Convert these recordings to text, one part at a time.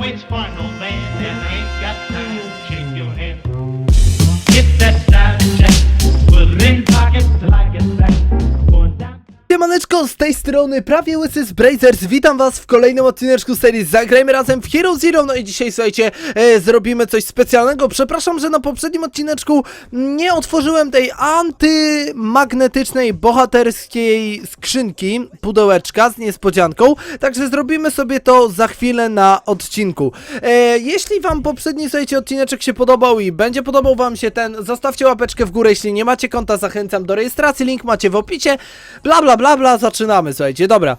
waits for no man and ain't got time to shake your hand. Tej strony prawie łysy z Brazers, witam was w kolejnym odcineczku serii Zagrajmy razem w Hero Zero, no i dzisiaj słuchajcie, e, zrobimy coś specjalnego, przepraszam, że na poprzednim odcineczku nie otworzyłem tej antymagnetycznej, bohaterskiej skrzynki, pudełeczka z niespodzianką, także zrobimy sobie to za chwilę na odcinku. E, jeśli wam poprzedni, słuchajcie, odcineczek się podobał i będzie podobał wam się ten, zostawcie łapeczkę w górę, jeśli nie macie konta, zachęcam do rejestracji, link macie w opisie, bla bla bla bla, zaczynamy, słuchajcie, dobra.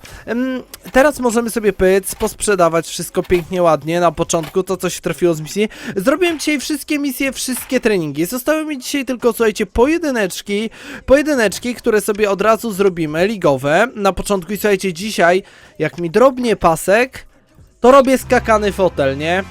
Teraz możemy sobie pyc, posprzedawać wszystko pięknie, ładnie, na początku to coś trafiło z misji. Zrobiłem dzisiaj wszystkie misje, wszystkie treningi, zostały mi dzisiaj tylko, słuchajcie, pojedyneczki, pojedyneczki, które sobie od razu zrobimy, ligowe, na początku i słuchajcie, dzisiaj, jak mi drobnie pasek, to robię skakany fotel, nie?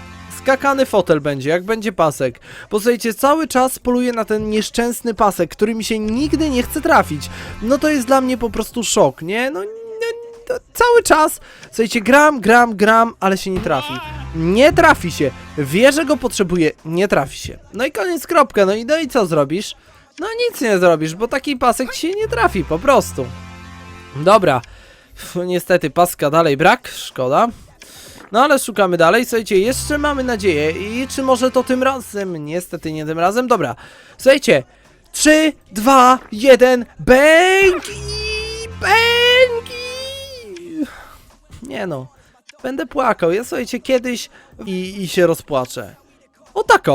Skakany fotel będzie, jak będzie pasek. Posłuchajcie, cały czas poluję na ten nieszczęsny pasek, który mi się nigdy nie chce trafić. No to jest dla mnie po prostu szok, nie? No, no cały czas, słuchajcie, gram, gram, gram, ale się nie trafi. Nie trafi się. Wie, że go potrzebuje, nie trafi się. No i koniec, kropka. No i, no i co zrobisz? No nic nie zrobisz, bo taki pasek ci się nie trafi, po prostu. Dobra. Niestety paska dalej brak, szkoda. No ale szukamy dalej, słuchajcie, jeszcze mamy nadzieję i czy może to tym razem? Niestety nie tym razem, dobra. Słuchajcie, 3, 2, 1, bang i bang i... Nie no, będę płakał, ja słuchajcie, kiedyś i, i się rozpłaczę. O tak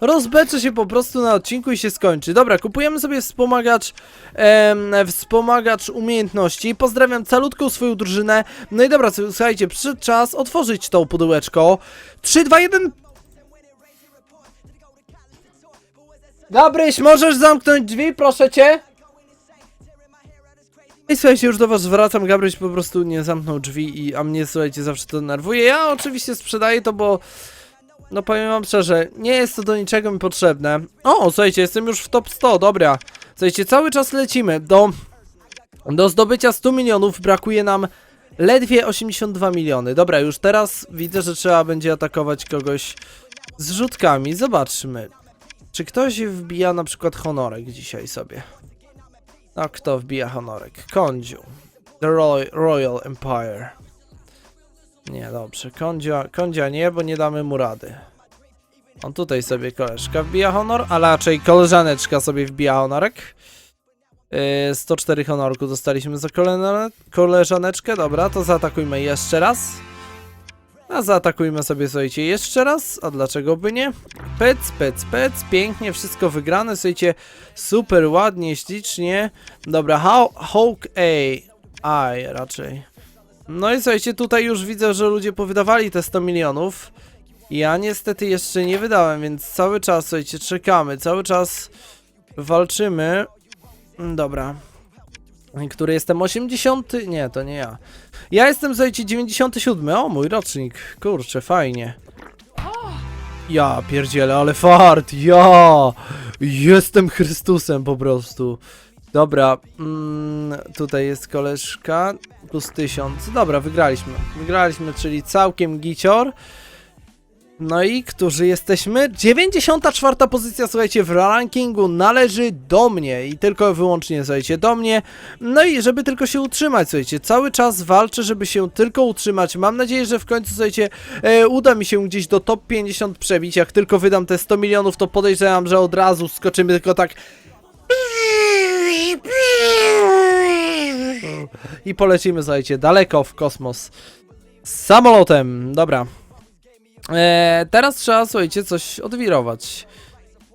Rozbeczę się po prostu na odcinku i się skończy. Dobra, kupujemy sobie wspomagacz, em, wspomagacz umiejętności. Pozdrawiam calutką swoją drużynę. No i dobra, słuchajcie, przyszedł czas otworzyć tą pudełeczko. 3, 2, 1... Gabryś, możesz zamknąć drzwi, proszę cię? I słuchajcie, już do was wracam, Gabryś po prostu nie zamknął drzwi, i, a mnie, słuchajcie, zawsze to denerwuje. Ja oczywiście sprzedaję to, bo... No powiem wam szczerze, nie jest to do niczego mi potrzebne. O, słuchajcie, jestem już w top 100, dobra. Słuchajcie, cały czas lecimy. Do, do zdobycia 100 milionów brakuje nam ledwie 82 miliony. Dobra, już teraz widzę, że trzeba będzie atakować kogoś z rzutkami. Zobaczmy. Czy ktoś wbija na przykład honorek dzisiaj sobie? A kto wbija honorek? Kondziu. The Roy Royal Empire. Nie, dobrze. Kondzia, kondzia nie, bo nie damy mu rady. On tutaj sobie koleżka wbija honor, a raczej koleżaneczka sobie wbija honorek. Yy, 104 honorku dostaliśmy za kole koleżaneczkę. Dobra, to zaatakujmy jeszcze raz. A zaatakujmy sobie, słuchajcie, jeszcze raz. A dlaczego by nie? Pec, pec, pec. Pięknie, wszystko wygrane. Słuchajcie, super ładnie, ślicznie. Dobra, Haw- Hawk A. I raczej. No i słuchajcie, tutaj już widzę, że ludzie powydawali te 100 milionów. Ja niestety jeszcze nie wydałem, więc cały czas, słuchajcie, czekamy, cały czas walczymy. Mm, Dobra. Który jestem 80? Nie, to nie ja. Ja jestem, słuchajcie, 97. O, mój rocznik. Kurczę, fajnie. Ja pierdzielę, ale fart, ja! Jestem Chrystusem po prostu. Dobra, mm, tutaj jest koleżka, plus 1000. Dobra, wygraliśmy. Wygraliśmy, czyli całkiem gicior. No i którzy jesteśmy? 94 pozycja, słuchajcie, w rankingu należy do mnie i tylko wyłącznie, słuchajcie, do mnie. No i żeby tylko się utrzymać, słuchajcie, cały czas walczę, żeby się tylko utrzymać. Mam nadzieję, że w końcu, słuchajcie, e, uda mi się gdzieś do top 50 przebić. Jak tylko wydam te 100 milionów, to podejrzewam, że od razu skoczymy tylko tak i polecimy, słuchajcie, daleko w kosmos. Samolotem, dobra. Eee, teraz trzeba, słuchajcie, coś odwirować.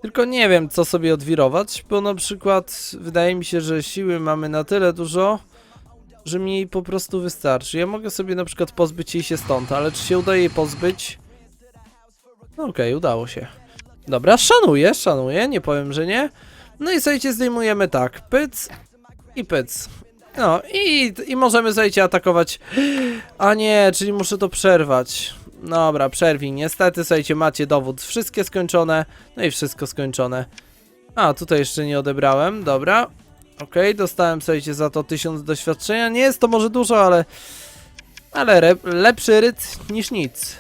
Tylko nie wiem, co sobie odwirować, bo na przykład wydaje mi się, że siły mamy na tyle dużo, że mi jej po prostu wystarczy. Ja mogę sobie na przykład pozbyć jej się stąd, ale czy się uda jej pozbyć? No Okej, udało się. Dobra, szanuję, szanuję, nie powiem, że nie. No i słuchajcie, zdejmujemy tak, pyc i pyc. No i, i możemy, słuchajcie, atakować. A nie, czyli muszę to przerwać. Dobra, przerwij. Niestety, słuchajcie, macie dowód. Wszystkie skończone. No i wszystko skończone. A, tutaj jeszcze nie odebrałem. Dobra. Okej, dostałem, słuchajcie, za to 1000 doświadczenia. Nie jest to może dużo, ale... Ale lepszy ryt niż nic.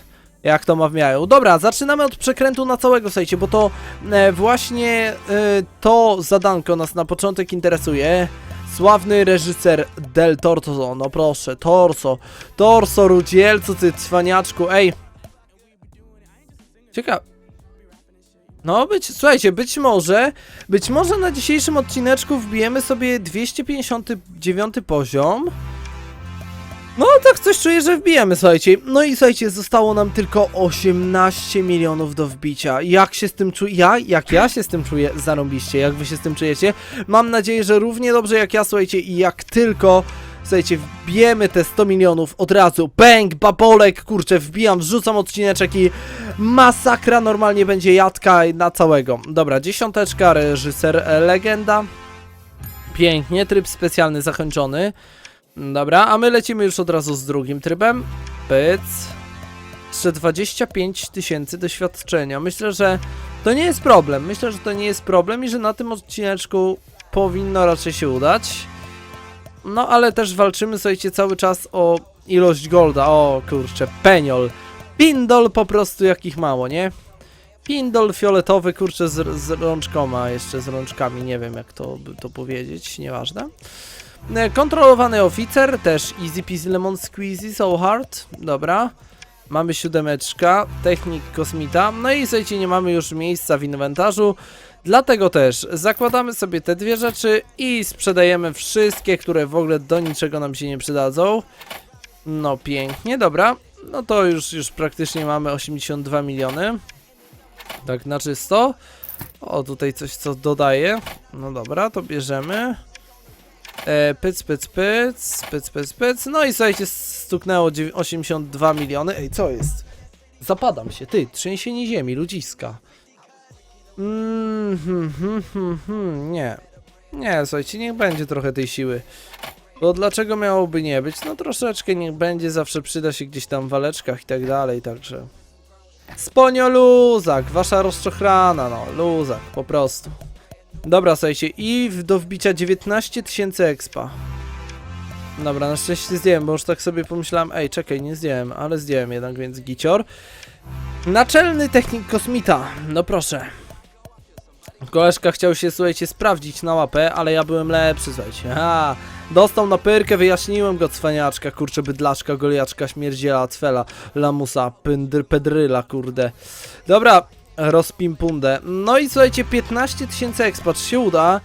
Jak to mawiają. Dobra, zaczynamy od przekrętu na całego sejcie, bo to e, właśnie e, to zadanko nas na początek interesuje. Sławny reżyser Del Torso, no proszę, Torso, Torso Rudzielcu, ty cwaniaczku, ej. Ciekawe. No, być, słuchajcie, być może, być może na dzisiejszym odcineczku wbijemy sobie 259 poziom. No, tak coś czuję, że wbijemy, słuchajcie. No i słuchajcie, zostało nam tylko 18 milionów do wbicia. Jak się z tym czuję? Ja? Jak ja się z tym czuję? Zarąbiście. Jak wy się z tym czujecie? Mam nadzieję, że równie dobrze jak ja, słuchajcie, i jak tylko... Słuchajcie, wbijemy te 100 milionów od razu. Bang, babolek, kurczę, wbijam, wrzucam odcineczek i masakra normalnie będzie jadka na całego. Dobra, dziesiąteczka, reżyser, e, legenda. Pięknie, tryb specjalny zakończony. Dobra, a my lecimy już od razu z drugim trybem. Pyc. Jeszcze 25 tysięcy doświadczenia. Myślę, że to nie jest problem. Myślę, że to nie jest problem i że na tym odcineczku powinno raczej się udać. No, ale też walczymy, słuchajcie, cały czas o ilość golda. O, kurczę, peniol. Pindol po prostu jakich mało, nie? Pindol fioletowy, kurczę, z, z rączkoma, jeszcze z rączkami, nie wiem jak to, to powiedzieć, nieważne. E, Kontrolowany oficer, też easy peasy lemon squeezy, so hard, dobra. Mamy siódemeczka, technik kosmita, no i słuchajcie, nie mamy już miejsca w inwentarzu, dlatego też zakładamy sobie te dwie rzeczy i sprzedajemy wszystkie, które w ogóle do niczego nam się nie przydadzą. No pięknie, dobra, no to już, już praktycznie mamy 82 miliony. Tak na czysto. O, tutaj coś co dodaje. No dobra, to bierzemy. E, pyc, pyc, pyc, pyc, pyc, pyc. No i słuchajcie, stuknęło dziew- 82 miliony. Ej, co jest? Zapadam się, ty, trzęsienie ziemi, ludziska. Mm, hmm, hmm, hmm, hmm, nie. Nie, słuchajcie, niech będzie trochę tej siły. Bo dlaczego miałoby nie być? No troszeczkę niech będzie, zawsze przyda się gdzieś tam w waleczkach i tak dalej, także... Sponio luzak, wasza rozczochrana, no, luzak, po prostu. Dobra, słuchajcie, i do wbicia 19 tysięcy expa. Dobra, na szczęście zdjąłem, bo już tak sobie pomyślałem, ej, czekaj, nie zdjąłem, ale zdjąłem jednak, więc gicior. Naczelny technik kosmita, no proszę. Koleżka chciał się, słuchajcie, sprawdzić na łapę, ale ja byłem lepszy, słuchajcie. Ha, dostał na pyrkę, wyjaśniłem go, cwaniaczka, kurczę, bydlaczka, goliaczka, śmierdziela, cwela, lamusa, pyndr, pedryla, kurde. Dobra, rozpimpundę. No i słuchajcie, 15 tysięcy expa, się uda?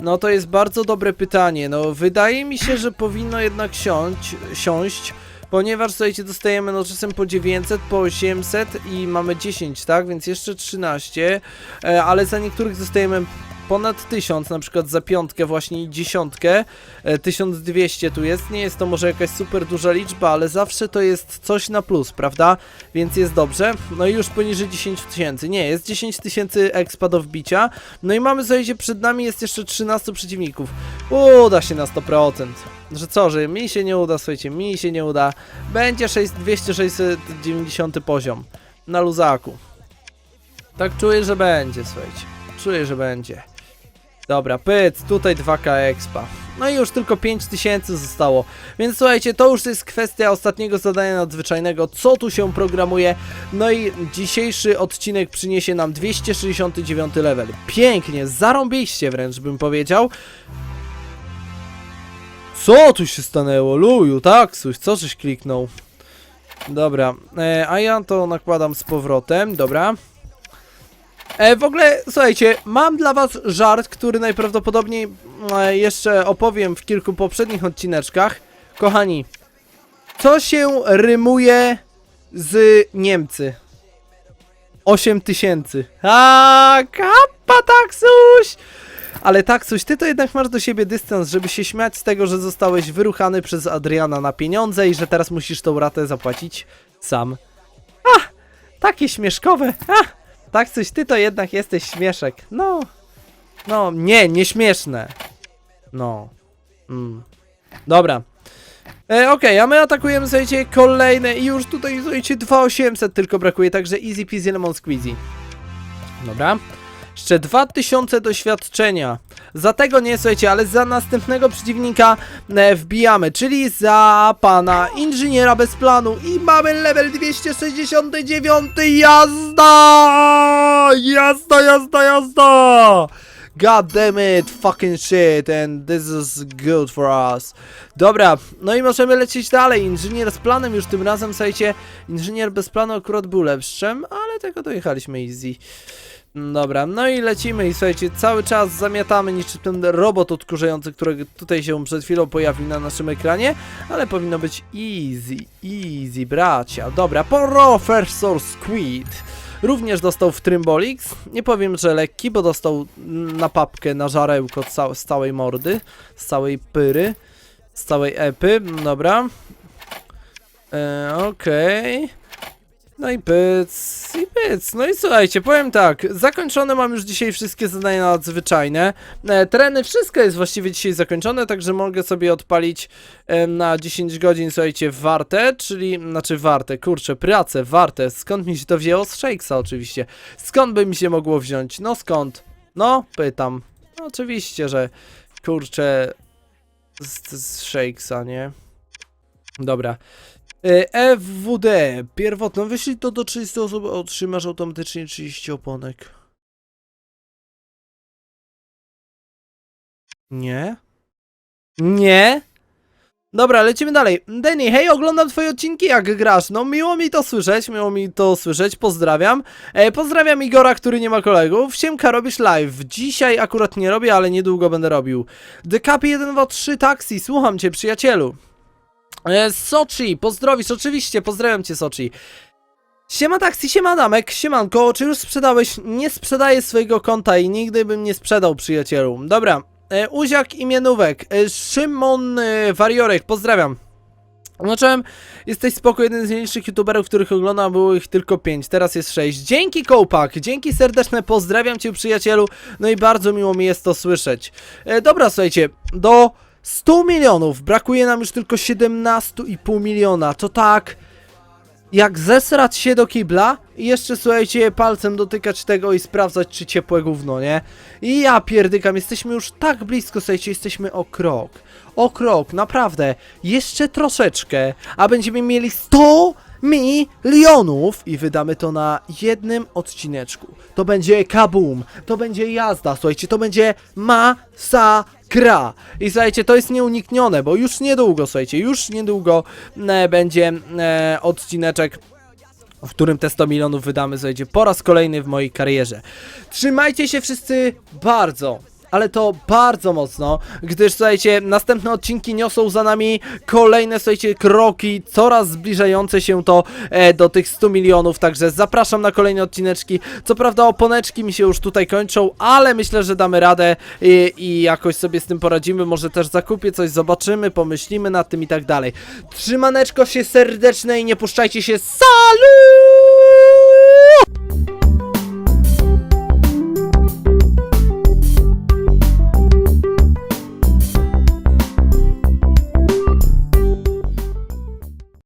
No to jest bardzo dobre pytanie. No wydaje mi się, że powinno jednak siąść, siąść ponieważ słuchajcie, dostajemy no czasem po 900, po 800 i mamy 10, tak? Więc jeszcze 13, e, ale za niektórych dostajemy ponad 1000, na przykład za piątkę właśnie i dziesiątkę, e, 1200 tu jest, nie jest to może jakaś super duża liczba, ale zawsze to jest coś na plus, prawda? Więc jest dobrze, no i już poniżej 10 tysięcy, nie, jest 10 tysięcy expa do wbicia, no i mamy, słuchajcie, przed nami jest jeszcze 13 przeciwników, uda się na 100%, że co, że mi się nie uda, słuchajcie, mi się nie uda, będzie 6, 200-690 poziom, na luzaku. Tak czuję, że będzie, słuchajcie, czuję, że będzie. Dobra, pyc, tutaj 2k expa. No i już tylko 5000 zostało. Więc słuchajcie, to już jest kwestia ostatniego zadania nadzwyczajnego, co tu się programuje. No i dzisiejszy odcinek przyniesie nam 269 level. Pięknie, zarąbiście wręcz bym powiedział. Co tu się stanęło? Luju, tak, coś, co żeś kliknął? Dobra, e, a ja to nakładam z powrotem, dobra. E, w ogóle, słuchajcie, mam dla was żart, który najprawdopodobniej e, jeszcze opowiem w kilku poprzednich odcineczkach. Kochani, co się rymuje z Niemcy? 8 tysięcy. A, kappa taksuś! Ale taksuś, ty to jednak masz do siebie dystans, żeby się śmiać z tego, że zostałeś wyruchany przez Adriana na pieniądze i że teraz musisz tą ratę zapłacić sam. A, takie śmieszkowe. A, tak coś, ty to jednak jesteś śmieszek. No. No, nie, nieśmieszne. No. Mm. Dobra. E, Okej, a my atakujemy, słuchajcie, kolejne i już tutaj, słuchajcie, 2800 tylko brakuje, także easy peasy lemon squeezy. Dobra. Jeszcze 2000 doświadczenia. Za tego nie, słuchajcie, ale za następnego przeciwnika e, wbijamy, czyli za pana inżyniera bez planu i mamy level 269, jazda! Jazda, jazda, jazda! God damn it, fucking shit, and this is good for us. Dobra, no i możemy lecieć dalej. Inżynier z planem już tym razem, słuchajcie, inżynier bez planu akurat był lepszym, ale tego dojechaliśmy easy. Dobra, no i lecimy i słuchajcie, cały czas zamiatamy niczym ten robot odkurzający, który tutaj się przed chwilą pojawił na naszym ekranie, ale powinno być easy, easy, bracia. Dobra, Professor Squid również dostał w Trymbolix. Nie powiem, że lekki, bo dostał na papkę, na żarełko z, cał- z całej mordy, z całej pyry, z całej epy. Dobra. E, Okej. No i pyc, i pyc. No i słuchajcie, powiem tak, zakończone mam już dzisiaj wszystkie zadania nadzwyczajne. E, tereny, wszystko jest właściwie dzisiaj zakończone, także mogę sobie odpalić e, na 10 godzin, słuchajcie, warte, czyli, znaczy warte, kurczę, pracę, warte. Skąd mi się to wzięło? Z Shakesa oczywiście. Skąd by mi się mogło wziąć? No skąd? No, pytam. No, oczywiście, że kurczę, z, z Shakesa, nie? Dobra. E, FWD, pierwotną, wyślij to do 30 osób, otrzymasz automatycznie 30 oponek. Nie? Nie? Dobra, lecimy dalej. Denny, hej, oglądam twoje odcinki, jak grasz. No, miło mi to słyszeć, miło mi to słyszeć, pozdrawiam. E, pozdrawiam Igora, który nie ma kolegów. Siemka, robisz live. Dzisiaj akurat nie robię, ale niedługo będę robił. Dekapi 1, 2, 3 taksi, słucham cię, przyjacielu. E, Sochi, pozdrowisz, oczywiście, pozdrawiam cię Sochi. Siema taksi, siema Adamek, siemanko, czy już sprzedałeś? Nie sprzedaję swojego konta i nigdy bym nie sprzedał, przyjacielu. Dobra, e, Uziak imienówek, e, Szymon e, Wariorek, pozdrawiam. Zacząłem, jesteś spoko, jeden z mniejszych youtuberów, których oglądam, było ich tylko 5, teraz jest 6. Dzięki Kołpak, dzięki serdeczne, pozdrawiam cię przyjacielu, no i bardzo miło mi jest to słyszeć. E, dobra, słuchajcie, do 100 milionów, brakuje nam już tylko 17,5 miliona, to tak jak zesrać się do kibla i jeszcze słuchajcie palcem dotykać tego i sprawdzać czy ciepłe gówno, nie? I ja pierdykam, jesteśmy już tak blisko, słuchajcie, jesteśmy o krok, o krok, naprawdę, jeszcze troszeczkę, a będziemy mieli 100 milionów i wydamy to na jednym odcineczku. To będzie kabum, to będzie jazda, słuchajcie, to będzie masakra. I słuchajcie, to jest nieuniknione, bo już niedługo, słuchajcie, już niedługo e, będzie e, odcineczek w którym te 100 milionów wydamy, słuchajcie, po raz kolejny w mojej karierze. Trzymajcie się wszyscy bardzo, ale to bardzo mocno, gdyż słuchajcie, następne odcinki niosą za nami kolejne, słuchajcie, kroki, coraz zbliżające się to e, do tych 100 milionów, także zapraszam na kolejne odcineczki. Co prawda oponeczki mi się już tutaj kończą, ale myślę, że damy radę i, i jakoś sobie z tym poradzimy, może też zakupię coś, zobaczymy, pomyślimy nad tym i tak dalej. Trzymaneczko się serdeczne i nie puszczajcie się, salut!